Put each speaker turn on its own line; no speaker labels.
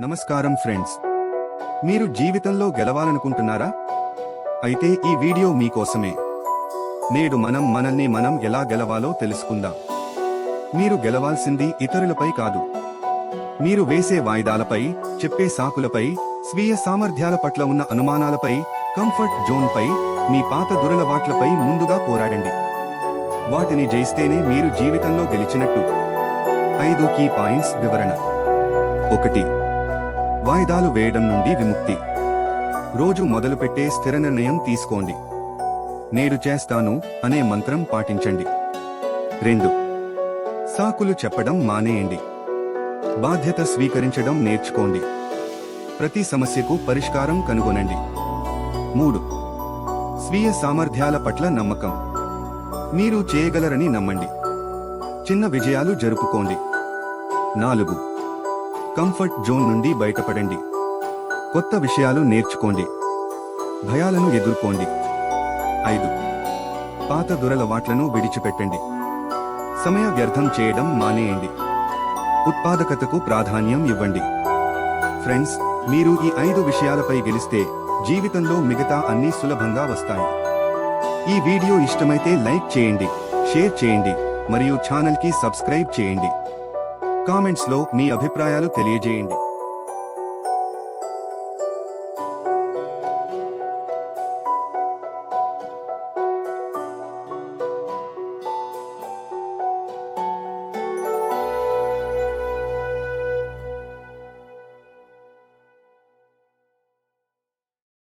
నమస్కారం ఫ్రెండ్స్. మీరు జీవితంలో గెలవాలనుకుంటున్నారా? అయితే ఈ వీడియో మీకోసమే నేడు మనం మనల్ని మనం ఎలా గెలవాలో తెలుసుకుందాం. మీరు గెలవాల్సింది ఇతరులపై కాదు. మీరు వేసే వాయిదాలపై చెప్పే సాకులపై స్వీయ సామర్థ్యాల పట్ల ఉన్న అనుమానాలపై కంఫర్ట్ జోన్పై మీ పాత దురలవాట్లపై ముందుగా పోరాడండి. వాటిని జయిస్తేనే మీరు జీవితంలో గెలిచినట్టు. ఐదు కీ పాయింట్స్ వివరణ. ఒకటి వాయిదాలు వేయడం నుండి విముక్తి. రోజు మొదలుపెట్టే స్థిర నిర్ణయం తీసుకోండి. నేడు చేస్తాను అనే మంత్రం పాటించండి. రెండు. సాకులు చెప్పడం మానేయండి. బాధ్యత స్వీకరించడం నేర్చుకోండి. ప్రతి సమస్యకు పరిష్కారం కనుగొనండి. మూడు. స్వీయ సామర్థ్యాల పట్ల నమ్మకం. మీరు చేయగలరని నమ్మండి. చిన్న విజయాలు జరుపుకోండి. నాలుగు. కంఫర్ట్ జోన్ నుండి బయటపడండి. కొత్త విషయాలు నేర్చుకోండి. భయాలను ఎదుర్కోండి. ఐదు. పాత దురలవాట్లను విడిచిపెట్టండి. సమయ వ్యర్థం చేయడం మానేయండి. ఉత్పాదకతకు ప్రాధాన్యం ఇవ్వండి. ఫ్రెండ్స్ మీరు ఈ ఐదు విషయాలపై గెలిస్తే జీవితంలో మిగతా అన్నీ సులభంగా వస్తాయి. ఈ వీడియో ఇష్టమైతే లైక్ చేయండి షేర్ చేయండి మరియు ఛానల్కి సబ్స్క్రైబ్ చేయండి. కామెంట్స్లో మీ అభిప్రాయాలు తెలియజేయండి.